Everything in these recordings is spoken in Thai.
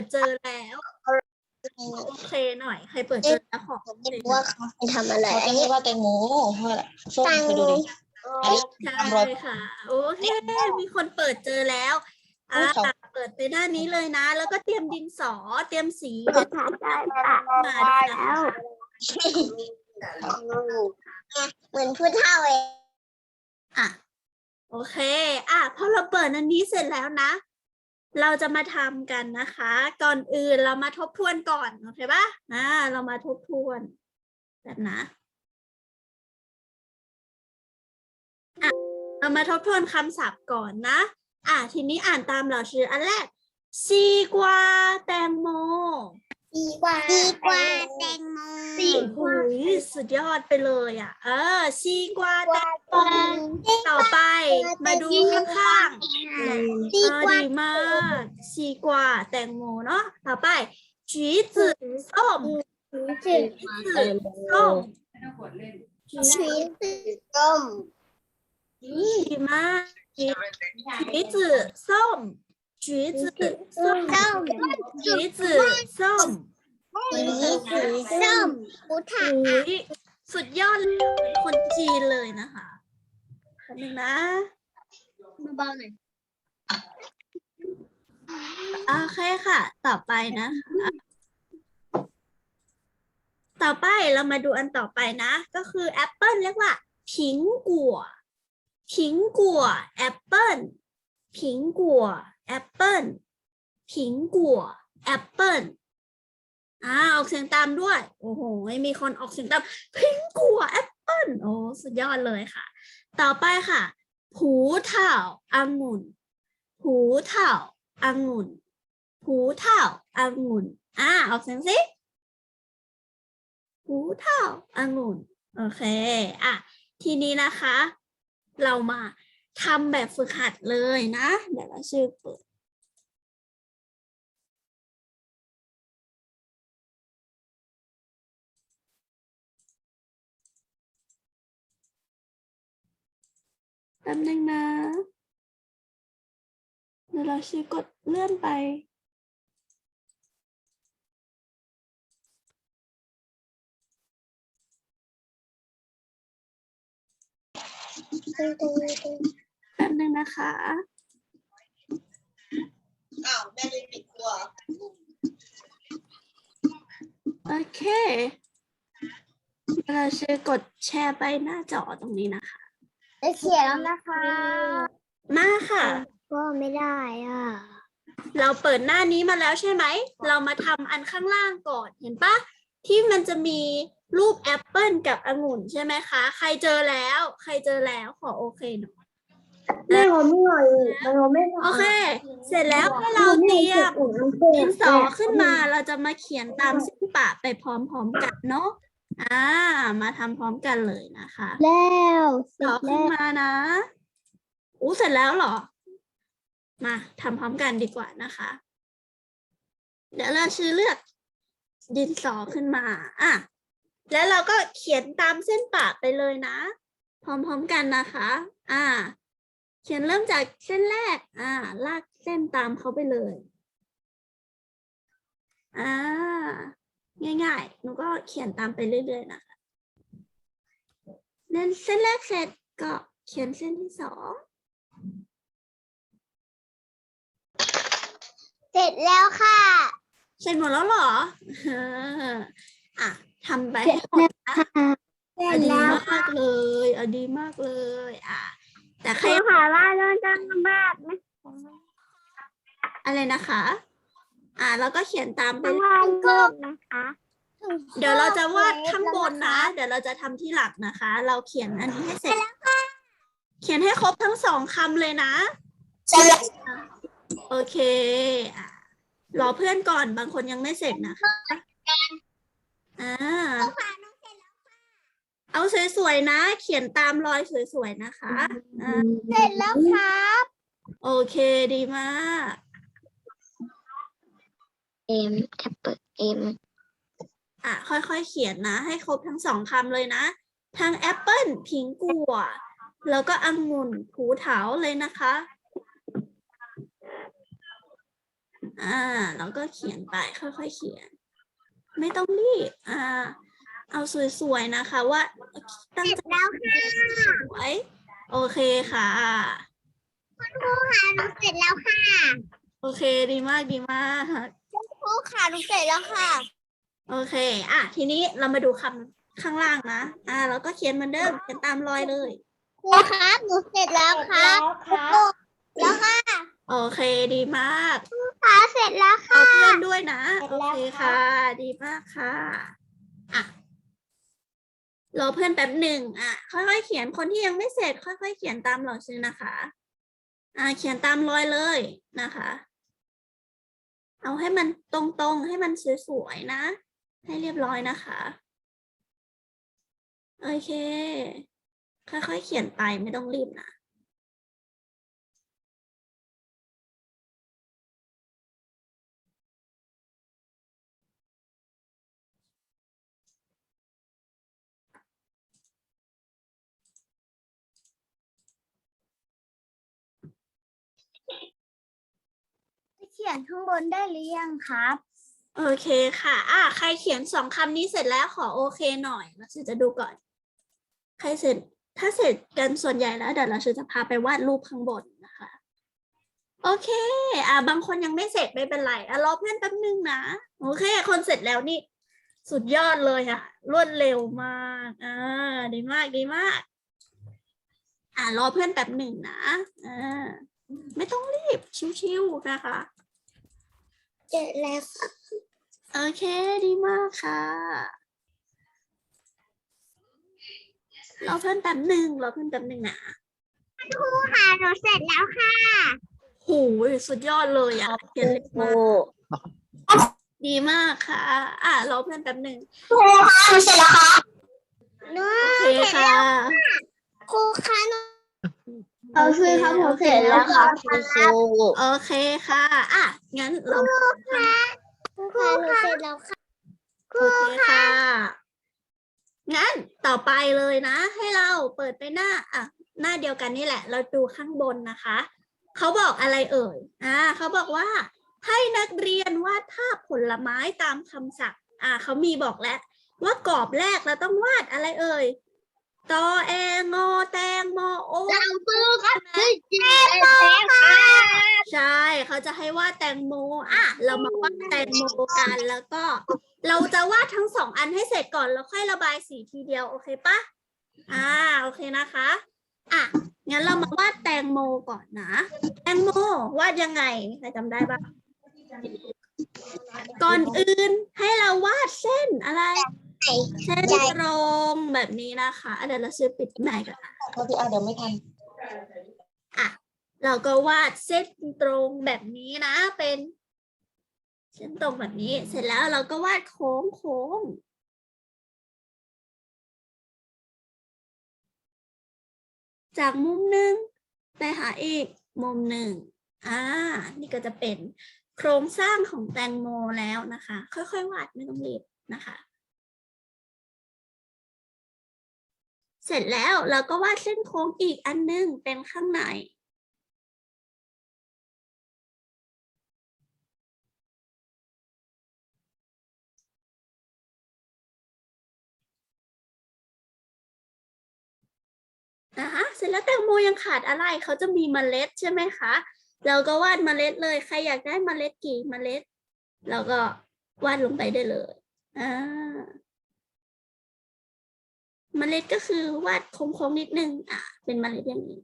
ดเจอแล้วโอเคหน่อย ใครเปิดเจอแล้วขอผมไม่รู้ว่าเขาไปทำอะไรเราอัจะนเรีนี้ยกว่าแตงโมเพราะอะไรส้มตังไปดูดิอันนี้ใช่ตามรอยค่ะ โอเค มีคนเปิดเจอแล้วอ่าอุ๊ยเขาเปิดไปหน้านี้เลยนะ แล้วก็เตรียมดินสอ เตรียมสีภาษาได้ปะมาด้วยนะเหมือนพูดเท่าเองอะโอเค อะพอเราเปิดอันนี้เสร็จแล้วนะ เราจะมาทำกันนะคะ ก่อนอื่นเรามาทบทวนก่อนโอเคปะอ่าเรามาทบทวนแบบนะอะเรามาทบทวนคำศัพท์ก่อนนะ อะทีนี้อ่านตามเราชื่ออันแรกซีกวาแตงโม ดีกว่าดีกว่าแตงโมสีกว่าสุดยอดไปเลยอะ เออสีกว่าแตงโมต่อไป มาดูข้างๆดีมากสีกว่าแตงโมเนาะต่อไปจีจืดส้มจีจืดส้มจีจืดส้มดีมากจีจืดส้ม 橘子ส้ม ต้ม 橘子ส้ม สีสีส้มพุทธะ อุ้ยสุดยอดเลยคนจีนเลยนะคะแป๊บนึงนะ เบาๆหน่อย โอเคค่ะ ต่อไปนะคะ ต่อไปเรามาดูอันต่อไปนะ ก็คือแอปเปิลเรียกว่าผิงกัวผิงกัวแอปเปิลผิงกัว แอปเปิลผิงกัวแอปเปิลอ่าออกเสียงตามด้วย โอ้โห มีคนออกเสียงตามผิงกัวแอปเปิลโอ้สุดยอดเลยค่ะ ต่อไปค่ะ ผูเถ่าองุ่น ผูเถ่าองุ่น ผูเถ่าองุ่น อ่า ออกเสียงสิหูเท่าองุ่น โอเค อะ ทีนี้นะคะ เรามา ทำแบบฝึกหัดเลยนะเดี๋ยวเราชื่อเปิดแป๊บนึงนะเดี๋ยวเราชื่อกดเลื่อนไปแป๊บนึงนะคะอ้าวแม่เลยปิดตัวโอเคเราชื่อกดแชร์ไปหน้าจอตรงนี้นะคะ จะเขียนแล้วนะคะ มาค่ะ ก็ไม่ได้อะ เราเปิดหน้านี้มาแล้วใช่ไหม เรามาทำอันข้างล่างก่อนเห็นปะที่มันจะมีรูปแอปเปิลกับองุ่นใช่ไหมคะ ใครเจอแล้ว ใครเจอแล้วขอโอเคหน่อย แม่ผมไม่หน่อยมันไม่โอเค เสร็จแล้วให้เราเตรียมดินสอขึ้นมาเราจะมาเขียนตามเส้นปะไปพร้อมๆกันเนาะอ่า มาทำพร้อมกันเลยนะคะ แล้วเสร็ต่อจขึ้นแล้วมานะอู้เสร็จแล้วเหรอ มาทำพร้อมกันดีกว่านะคะ เดี๋ยวเราชื่อเลือกดินสอขึ้นมา อะ แล้วเราก็เขียนตามเส้นปะไปเลยนะ พร้อมๆกันนะคะ อ่า เขียนเริ่มจากเส้นแรก อ่า ลากเส้นตามเขาไปเลย อ่า ง่ายๆ หนูก็เขียนตามไปเรื่อยๆนะคะเล่นเส้นแรกเสร็จก็เขียนเส้นที่สอง เสร็จแล้วค่ะ เสร็จหมดแล้วเหรอเอออะทำไปให้หมดนะ เสร็เอาจดีแล้วมากเลย เอาดีมากเลย อะ แต่ใคคุรณค่ะว่าเราจะมากไหมอะไรนะคะ อะเราก็เขียนตามไปทางก็นะคะ เดี๋ยวเราจะวาดข้างบนนะ เดี๋ยวเราจะทำที่หลักนะคะ เราเขียนอันนี้ให้เสร็จ เขียนให้ครบทั้งสองคำเลยนะ โอเคอะรอเพื่อนก่อน บางคนยังไม่เสร็จนะคะอ่า เอาสวยๆนะ เขียนตามรอยสวยๆนะคะอ่าเสร็จแล้วครับ โอเคดีมาก เอ็มแท็บเปิดเอ็มอะค่อยๆเขียนนะ ให้ครบทั้งสองคำเลยนะ ทั้งแอปเปิลผิงกัว แล้วก็องุ่นผูเถาเลยนะคะ อ่าแล้วก็เขียนไปค่อยๆเขียน ไม่ต้องรีบอ่า เอาสวยๆนะคะ ว่าตั้งเสร็จใจแล้วค่ะสวยโอเคค่ะครูค่ะหนูเสร็จแล้วค่ะ โอเคดีมากดีมากครูค่ะหนูเสร็จแล้วค่ะ โอเค อะ ทีนี้เรามาดูคำข้างล่างนะ อ่าแล้วก็เขียนเหมือนเดิมเขียนตามรอยเลยครูครับหนูเสร็จแล้วครับครับแล้วค่ะ โอเคดีมากค่ะเสร็จแล้วเอาค่ะเพื่อนด้วยนะเสร็จโอแล้วเคค่ะค่ะ ดีมากค่ะ อะ รอเพื่อนแป๊บหนึ่งอะค่อยๆเขียนคนที่ยังไม่เสร็จ ค่อยๆเขียนตามรอยชื่อนะคะ อ่า เขียนตามรอยเลยนะคะ เอาให้มันตรงๆ ให้มันสวยๆนะ ให้เรียบร้อยนะคะ โอเค ค่อยๆเขียนไปไม่ต้องรีบนะ ขียนข้างบนได้หรือยังครับ โอเคค่ะ อะใครเขียนสองคำนี้เสร็จแล้วขอโอเคหน่อยเราจะดูก่อน ใครเสร็จ ถ้าเสร็จกันส่วนใหญ่แล้วเดี๋ยวเราจะพาไปวาดรูปข้างบนนะคะ โอเค อะบางคนยังไม่เสร็จไม่เป็นไรอะรอเพื่อนแป๊บนึงนะ โอเค คนเสร็จแล้วนี่ สุดยอดเลยอะ รวดเร็วมาก อ่า ดีมากดีมาก อะรอเพื่อนแป๊บหนึ่งนะอ่าไม่ต้องรีบชิวๆนะคะ เสร็จแล้วค่ะโอเคดีมากค่ะรอเพื่อนแป๊บหนึ่งรอเพื่อนแป๊บหนึ่งนะครูค่ะหนูเสร็จแล้วค่ะโหสุดยอดเลยอะเขียนเล็กมากดีมากค่ะ อะรอเพื่อนแป๊บหนึ่งครูค่ะหนูเสร็จแล้วค่ะหนูโอเคค่ะครูค่ะหนู โอเคครับผมเสร็จแล้วครับครูโอเคค่ะอะงั้นเราครูค่ะหนูเสร็จแล้วค่ะโอเคค่ะงั้นต่อไปเลยนะ ให้เราเปิดไปหน้าอะหน้าเดียวกันนี่แหละ เราดูข้างบนนะคะเขาบอกอะไรเอ่ยอ่าเขาบอกว่า ให้นักเรียนวาดภาพผลไม้ตามคำศัพท์อ่าเขามีบอกแล้ว ว่ากรอบแรกเราต้องวาดอะไรเอ่ยตอแองอแตงโมโอ เราซื้อค่ะซื้อเจ๊โมค่ะ ใช่ เขาจะให้วาดแตงโมอะเรามาวาดแตงโมกันแล้วก็ เราจะวาดทั้งสองอันให้เสร็จก่อนแล้วค่อยระบายสีทีเดียวโอเคปะอ่าโอเคนะคะอะงั้นเรามาวาดแตงโมก่อนนะ แตงโมวาดยังไงมีใครจำได้ปะก่อนอื่นให้เราวาดเส้นอะไรเส้นตรงแบบนี้นะคะเดี๋ยวเราซื้อปิดไหนกันโทษทีอะเดี๋ยวไม่ทัน เราก็วาดเส้นตรงแบบนี้นะ เป็น เส้นตรงแบบนี้ เสร็จแล้วเราก็วาดโค้งโค้งจากมุมหนึ่งไปหาอีกมุมหนึ่งอ่า นี่ก็จะเป็นโครงสร้างของแตงโมแล้วนะคะ ค่อยๆวาดไม่ต้องรีบนะคะ เสร็จแล้วเราก็วาดเส้นโค้งอีกอันหนึงเป็นข้างใน สร็จแล้วแตงโมยังขาดอะไรเขาจะมีเมล็ดใช่ไหมคะเราก็วาดเมล็ดเลยใครอยากได้เมล็ดกี่เมล็ดเราก็วาดลงไปได้เลยอ่าเมล็ดก็คือวาดโค้งๆนิดนึงอ่าเป็นเมล็ดอย่างนี้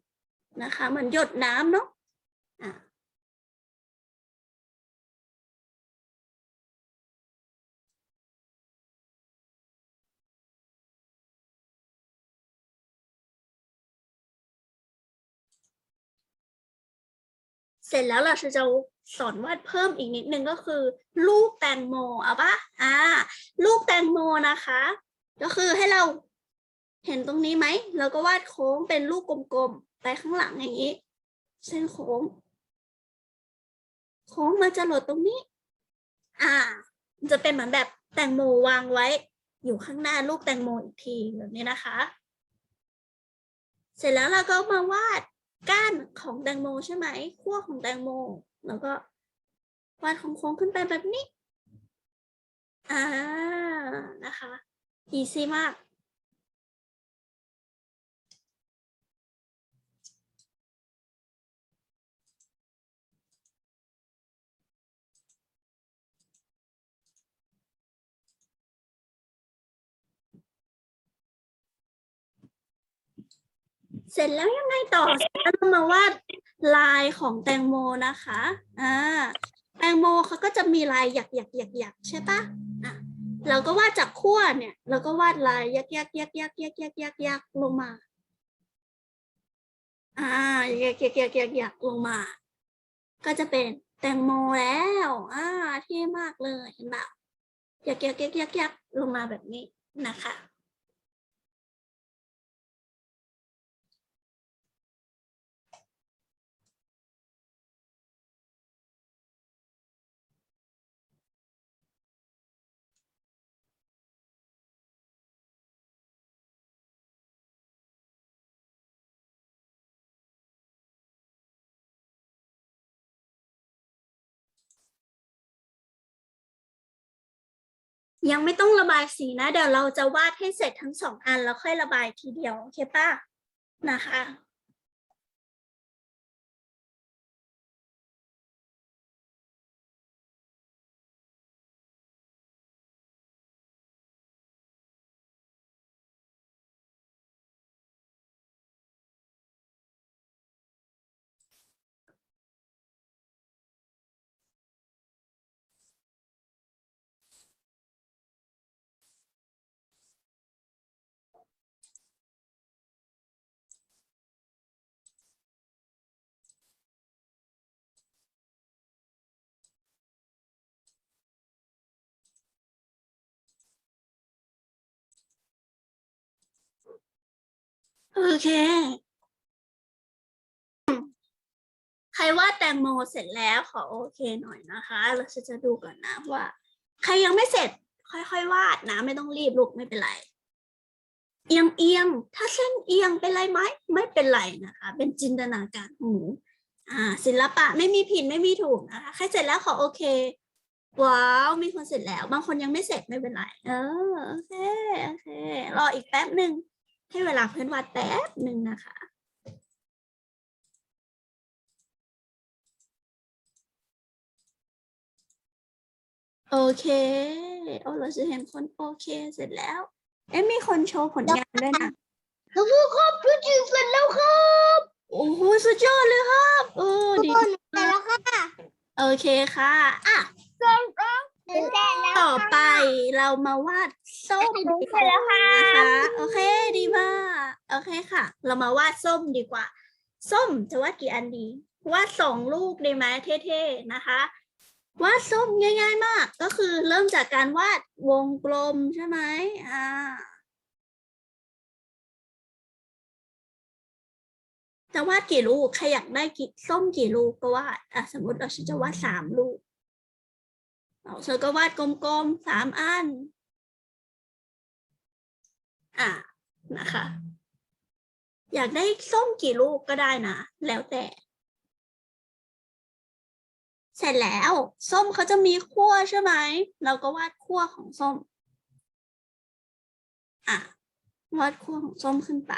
นะคะเหมือนหยดน้ำเนาะ เสร็จแล้วเราจะสอนวาดเพิ่มอีกนิดนึงก็คือ ลูกแตงโมเอาปะอ่า ลูกแตงโมนะคะ ก็คือให้เราเห็นตรงนี้ไหมเราก็วาดโค้งเป็นลูกกลมๆไปข้างหลังอย่างนี้ เส้นโค้ง โค้งมาจะหลดตรงนี้ อ่า จะเป็นเหมือนแบบแตงโมวางไว้ อยู่ข้างหน้าลูกแตงโมอีกทีแบบนี้นะคะ เสร็จแล้วเราก็มาวาด ก้านของแตงโมใช่ไหมขั้วของแตงโม แล้วก็วาดโค้งๆขึ้นไปแบบนี้ อ่า นะคะ อีซี่มาก เสร็จแล้วยังไงต่อเสร็จแล้วเรามาวาดลายของแตงโมนะคะอ่าแตงโมเขาก็จะมีลายหยักหยักหยักหยักใช่ปะอะเราก็วาดจากขั้วเนี่ย เราก็วาดลายยักยักยักยักยักยักยักยักลงมา อ่ายักยักยักยักยักลงมา ก็จะเป็นแตงโมแล้วอ่าเท่มากเลยเห็นแบบยักยักยักยักยักลงมาแบบนี้นะคะ ยังไม่ต้องระบายสีนะ เดี๋ยวเราจะวาดให้เสร็จทั้งสองอันแล้วค่อยระบายทีเดียว โอเคป่ะนะคะ โอเค ใครวาดแตงโมเสร็จแล้วขอโอเคหน่อยนะคะ เราจะจะดูก่อนนะว่า ใครยังไม่เสร็จ ค่อยๆวาดนะ ไม่ต้องรีบลูกไม่เป็นไร เอียงเอียงถ้าเส้นเอียงเป็นไรไหมไม่เป็นไรนะคะ เป็นจินตนาการของหนูอ่า ศิลปะไม่มีผิดไม่มีถูกนะคะใครเสร็จแล้วขอโอเคว้าวมีคนเสร็จแล้ว บางคนยังไม่เสร็จไม่เป็นไร เออโอเคโอเค รออีกแป๊บหนึ่ง ให้เวลาเพื่อนวาดแป๊บหนึ่งนะคะโอเค โอ้เราจะเห็นคนโอเคเสร็จแล้ว เอ๊ะมีคนโชว์ผลงานด้วยนะทุกคนครับพี่จิ๋วเสร็จแล้วครับ โอ้โหสุดยอดเลยครับเออทุกดีคนเสร็จแล้วค่ะ โอเคค่ะ อะเสร็จแล้วเสร็จแล้ว ต่อไปเรามาวาดส้มดีกว่านะคะ โอเคดีมากโอเคค่ะ เรามาวาดส้มดีกว่า ส้มจะวาดกี่อันดีวาดสองลูกได้ไหมเท่ๆนะคะวาดส้มง่าย ๆ มาก ก็คือเริ่มจากการวาดวงกลมใช่ไหมอ่าจะวาดกี่ลูกใครอยากได้กี่ส้มกี่ลูกก็วาดอะสมมติเราจะวาดสามลูก เธอก็วาดกลมๆสามอัน อะนะคะ อยากได้ส้มกี่ลูกก็ได้นะ แล้วแต่ เสร็จแล้ว ส้มเขาจะมีขั้วใช่ไหม เราก็วาดขั้วของส้ม อะ วาดขั้วของส้มขึ้นไป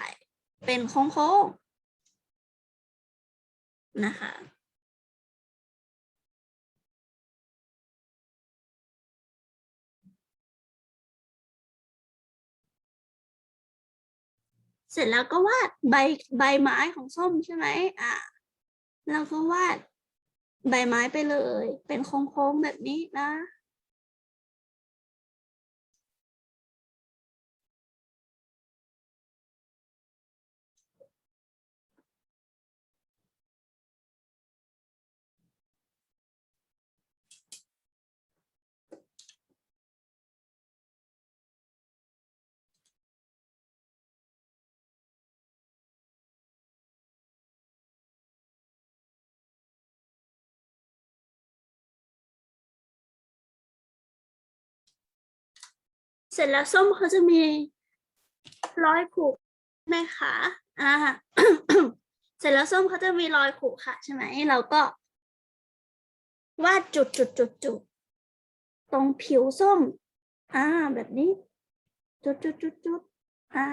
เป็นโค้งๆนะคะ เสร็จแล้วก็วาดใบใบไม้ของส้มใช่ไหมอะแล้วก็วาดใบไม้ไปเลย เป็นโค้งๆแบบนี้นะ สร็จแล้วส้มเขาจะมีร้อยผูกไหมคะอ่าเสร็จแล้วส้มเขาจะมีรอยขูดขระใช่ไหมเราก็ วาดจุดจุดจุดจุดตรงผิวส้ม อ่า แบบนี้ จุดจุดจุดจุดอ่า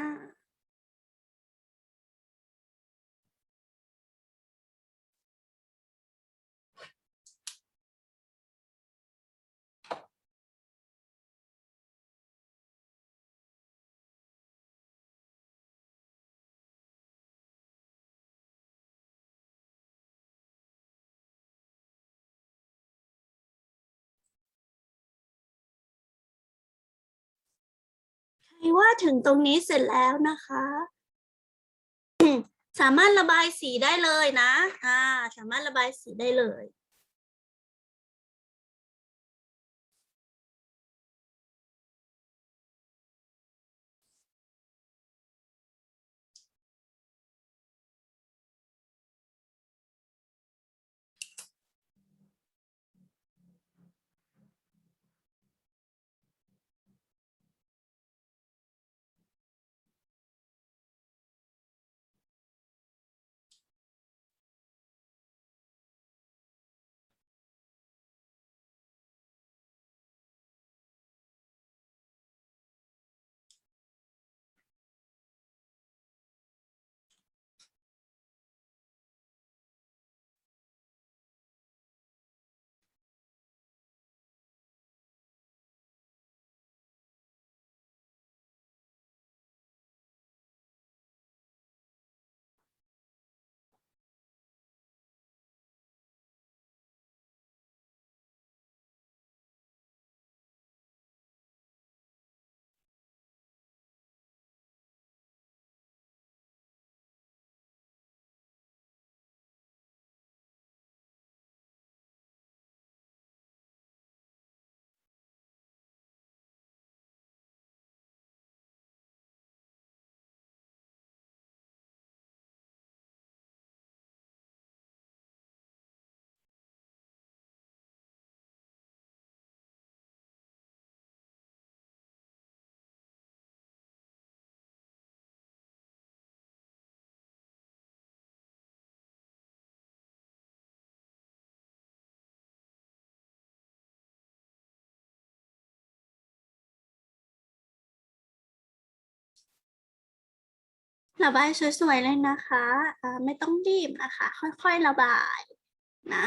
ว่าถึงตรงนี้เสร็จแล้วนะคะ สามารถระบายสีได้เลยนะ อ่า สามารถระบายสีได้เลย ระบายสวยๆเลยนะคะอ่าไม่ต้องรีบนะคะ ค่อยๆระบายนะ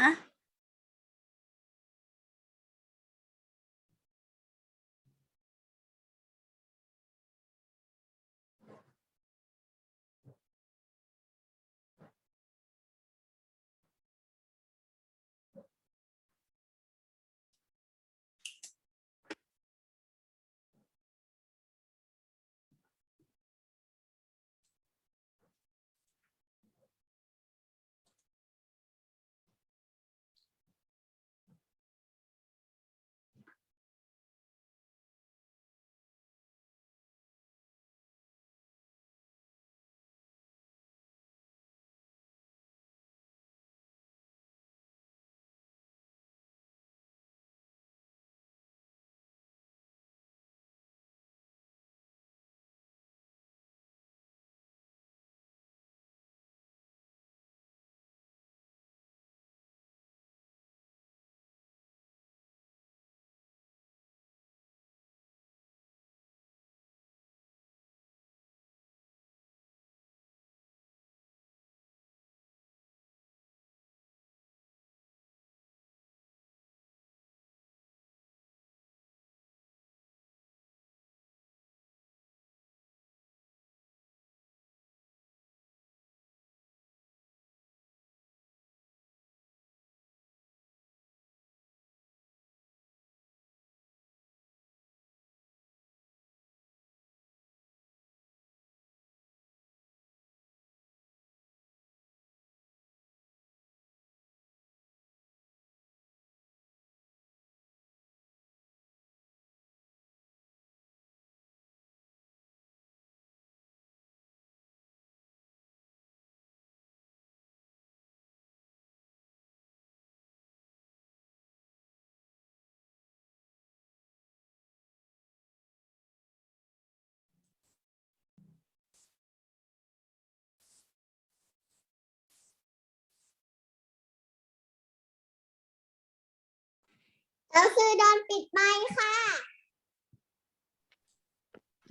เราคือโดนปิดไมค์ค่ะ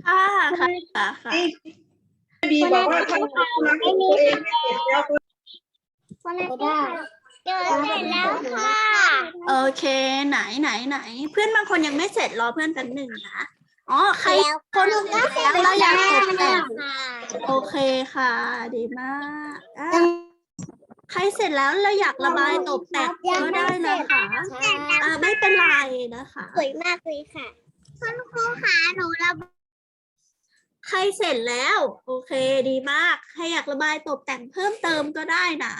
ค่ะค่ะค่ะค่ะบีบอกว่าทำมาตัวเองไม่เสร็จแล้วคนแรกได้เจอเสร็จแล้วค่ะ โอเค ไหนไหนไหน เพื่อนบางคนยังไม่เสร็จรอเพื่อนกันหนึ่งนะอ๋อใครแล้วคนเสร็จแล้วเราอยากตกแต่งค่ะโอเคค่ะ ดีมากอะ ใครเสร็จแล้วเราอยากระบายตกแต่งก็ได้นะคะอ่าไม่เป็นไรนะคะสวยมากเลยค่ะคุณครูค่ะหนูระใครเสร็จแล้ว โอเคดีมาก ใครอยากระบายตกแต่งเพิ่มเติมก็ได้นะ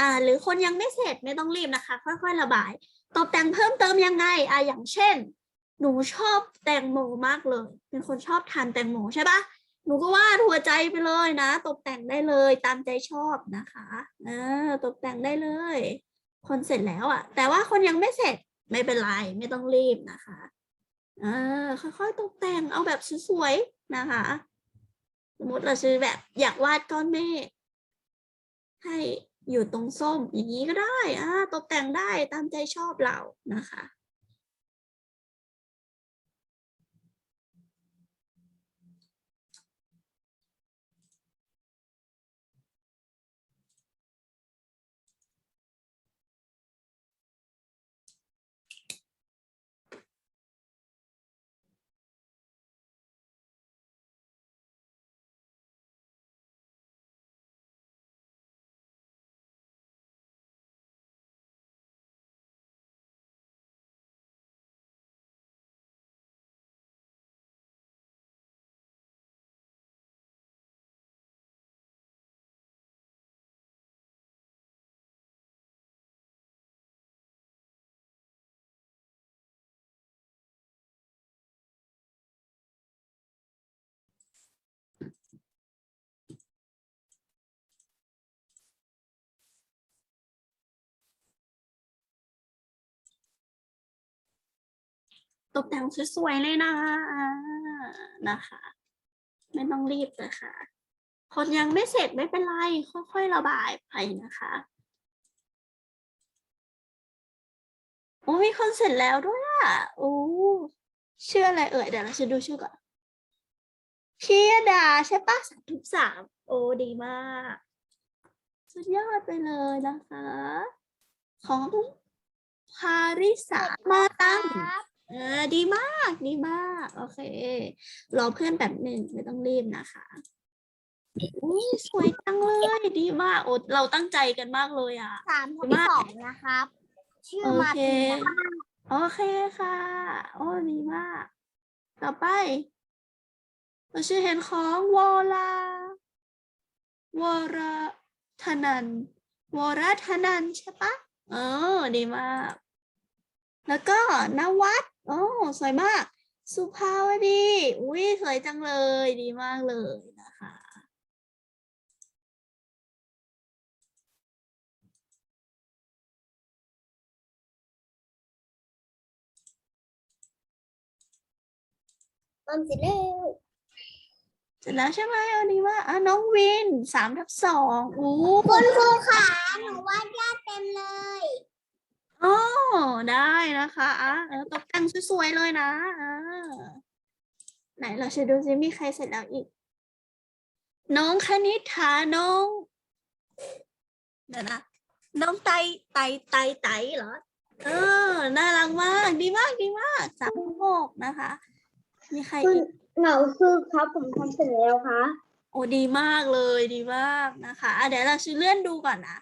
อ่า หรือคนยังไม่เสร็จไม่ต้องรีบนะคะ ค่อยๆระบาย ตกแต่งเพิ่มเติมยังไงอ่าอย่างเช่น หนูชอบแตงโมมากเลย เป็นคนชอบทานแตงโมใช่ปะ หนูก็วาดหัวใจไปเลยนะ ตกแต่งได้เลยตามใจชอบนะคะเออตกแต่งได้เลย คนเสร็จแล้วอะ แต่ว่าคนยังไม่เสร็จไม่เป็นไรไม่ต้องรีบนะคะเออค่อยๆตกแต่งเอาแบบสวยๆนะคะ สมมติเราซื้อแบบอยากวาดก้อนเมฆให้อยู่ตรงส้มอย่างนี้ก็ได้อ่าตกแต่งได้ตามใจชอบเรานะคะ ตกแต่งสวยๆเลยนะอ่านะคะ ไม่ต้องรีบนะคะคนยังไม่เสร็จไม่เป็นไร ค่อยๆระบายไปนะคะโอ้มีคนเสร็จแล้วด้วยอะโอ้ชื่ออะไรเอ่ยเดี๋ยวเราจะดูชื่อก่อนพิยดาใช่ปะสามทุกสามโอ้ดีมาก สุดยอดไปเลยนะคะ ของพาริสามาตั้ง เออดีมากดีมาก โอเครอเพื่อนแบบหนึ่งไม่ต้องรีบนะคะอุ้ยสวยจังเลยดีมากโอ้เราตั้งใจกันมากเลยอะ สามทับสองนะครับ ชื่อโอมาเค ตินนะคะโอเคค่ะ โอ้ดีมาก ต่อไป เราชื่อเห็นของวอลาวรธนันวรธนันใช่ปะเออ ดีมาก แล้วก็นวัด โอ้สวยมาก สุภาวดีอุ้ยสวยจังเลย ดีมากเลยนะคะต้นสิเร็วเสร็จแล้วใช่ไหมเอาดีมากอะน้องวินสามทับสองอู้คุณครูค่ะหนูวาดยากเต็มเลย โอ้ได้นะคะอะเออตกแต่งสวยๆเลยนะอ่าไหนเราจะดูซิมีใครเสร็จแล้วอีก น้องคณิษฐาน้องเดี๋ยวนะน้องไตไตไตไตเหรอ เออ น่ารักมาก ดีมากดีมากสามหกนะคะ มีใครอีก เหงาคือครับผมทำเสร็จแล้วค่ะโอ้ดีมากเลยดีมากนะคะอะเดี๋ยวเราชื่อเลื่อนดูก่อนนะ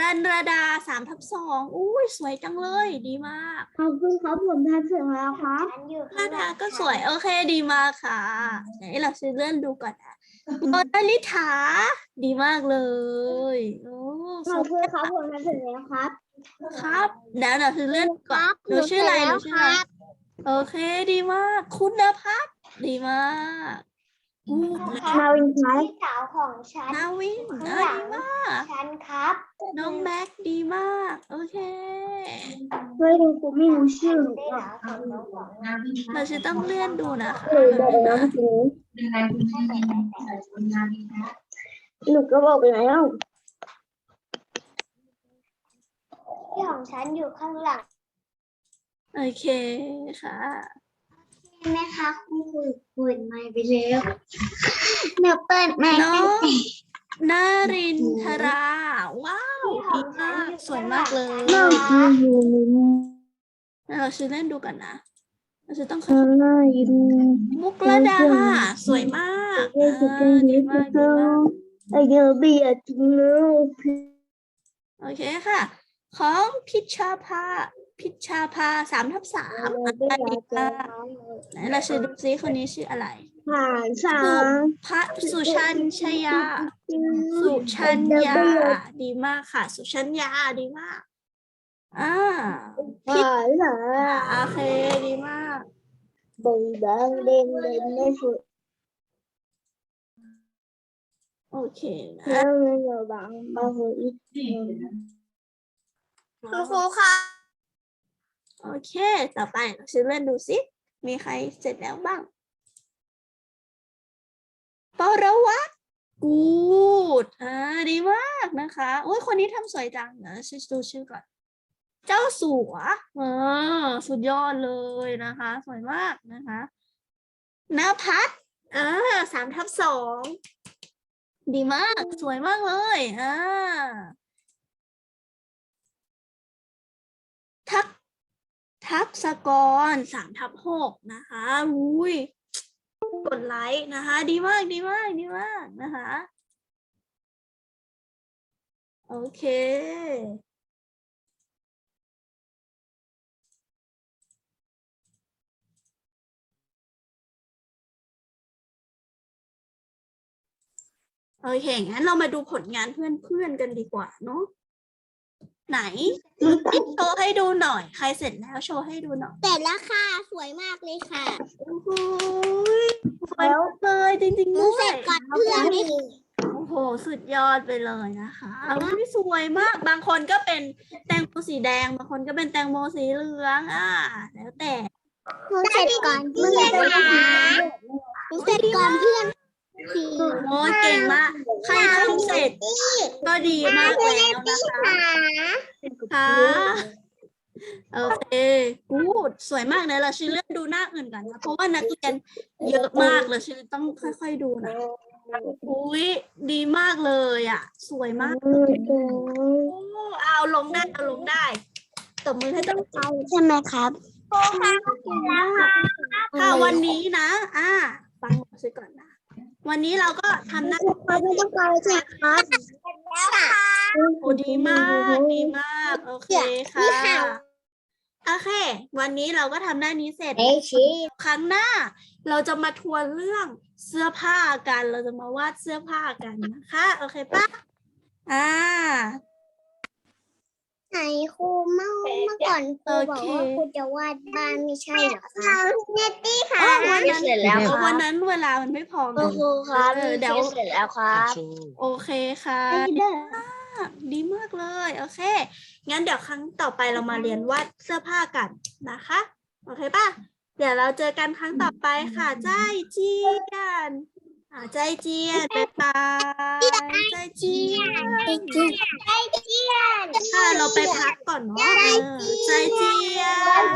รันรดาสามทับสองอุ้ยสวยจังเลย ดีมากขอบคุณครับผมทำเสร็จแล้วครับราดาก็สวยโอเคดีมากค่ะไหนเราชื่อเลื่อนดูก่อนนะโมนาลิธาดีมากเลยโอ้สขอบวยคุณครับผมทำเสร็จแล้วครับ ครับเดี๋ยวเราชื่อเลื่อนก่อนหนูชื่ออะไรหนูชื่ออะไรโอเคดีมาก คุณพัฒน์ดีมาก อู้นาวินครับพี่สาวของฉันนาวินข้างเอหอลังดีมากฉันครับ น้องแม็กดีมาก โอเคเฮ้ยคุณครูไม่รู้ชื่อเราจะต้องเลื่อนดูนะคะเลยบอกน้องจริงหนูก็บอกแล้วที่ของฉันอยู่ข้างหลัง โอเคค่ะใช่ไหมคะคุณคุยเปิดไมค์ไปแล้วเดี๋ยวเปิดไมค์น้อตั้งงแต่ นารินทรา ว้าวดีมากสวยมากเลย น้องคืออยู่งั้นเราชื่อเล่นดูกันนะ เราจะต้องข้างหน้าอยู่มุกระดา สวยมากอ่าดีมากดีมากไอ้เกลบี้อะจริงเนอะโอเคค่ะ ของพิชชาภา พิชชาภาสามทับสามอะดีมากไหนเราชื่อดูซิคนนี้ชื่ออะไรผ่านสามพระสุชัญชยา สุชัญญา ดีมากค่ะ สุชัญญาดีมากอ่าผ่านสาโอเคดีมากบงบังเด่นเด่นในฝุ่นโอเคนะแล้วมันจะบังบางฝุ่นอีกคุณครูค่ะ โอเค ต่อไปเราชื่อเล่นดูสิมีใครเสร็จแล้วบ้างปรวัตกูดอ่าดีมากนะคะโอ้ยคนนี้ทำสวยจังนะชื่อดูชื่อก่อน เจ้าสัวอ่าสุดยอดเลยนะคะ สวยมากนะคะนภัสอ่าสามทับสองดีมาก สวยมากเลยอ่าทัก ทักษกรสามทับหกนะคะอุ้ยกดไลค์นะคะ ดีมากดีมากดีมากนะคะ โอเค โอเคงั้นเรามาดูผลงานเพื่อนๆกันดีกว่าเนาะ ไหนโชว์ให้ดูหน่อย ใครเสร็จแล้วโชว์ให้ดูหน่อยเสร็จแล้วค่ะ สวยมากเลยค่ะโอ้โหสวยมากเลยจริงๆหนูด้วเสร็ยจก่อนเพื่อนนี่โอ้โห สุดยอดไปเลยนะคะอุ๊ยสวยมาก บางคนก็เป็นแตงโมสีแดง บางคนก็เป็นแตงโมสีเหลืองอะแล้วแต่ หนูเสร็จก่อนเพื่อนค่ะหนูเสร็จก่อนเพื่อนสี่ โอ้ยเก่งมาก ใครทำเสร็จ ก็ดีมากแล้วนะคะค่ะโอเคกูดสวยมากเลยเราชื่อเลื่อนดูหน้าอื่นก่อนนะเพราะว่านักเรียนเยอะมากเลยชื่อต้องค่อย ๆดูนะอุ้ยดีมากเลยอะ สวยมากโอ้เอาลงได้เอาลงได้ตบมือให้ต้องใช่ไหมครับโอเค่ะวันนี้นะ อ่า ฟังเราซิก่อนนะ วันนี้เราก็ทำหน้าที่ไม่ต้องไปใช่ครับโอ้ดีมากดีมาก โอเคค่ะโอเค วันนี้เราก็ทำหน้านี้เสร็จเอ้ชี้ครั้งหน้า เราจะมาทวนเรื่องเสื้อผ้ากัน เราจะมาวาดเสื้อผ้ากันนะคะ โอเคปะอ่า ไหนครูเมื่อเมื่อก่อนครูบอกว่าครูจะวาดบ้านไม่ใช่เหรอคะเนตตี้ค่ะอ๋อวันนั้นเสร็จแล้วเออค่ะวันนั้นเวลามันไม่พอไงครูครับเออเดี๋ยวเสร็จแล้วครับโอเคค่ะดีมากดีมากเลยโอเค งั้นเดี๋ยวครั้งต่อไปเรามาเรียนวาดเสื้อผ้ากันนะคะ โอเคป่ะ เดี๋ยวเราเจอกันครั้งต่อไปค่ะใจเจียนอ่าใจเจียนบ๊ายบายใจเจียน 啊，再见，拜拜，再见，再见，再见。ถ้าเราไปพักก่อนเนาะใจเจียน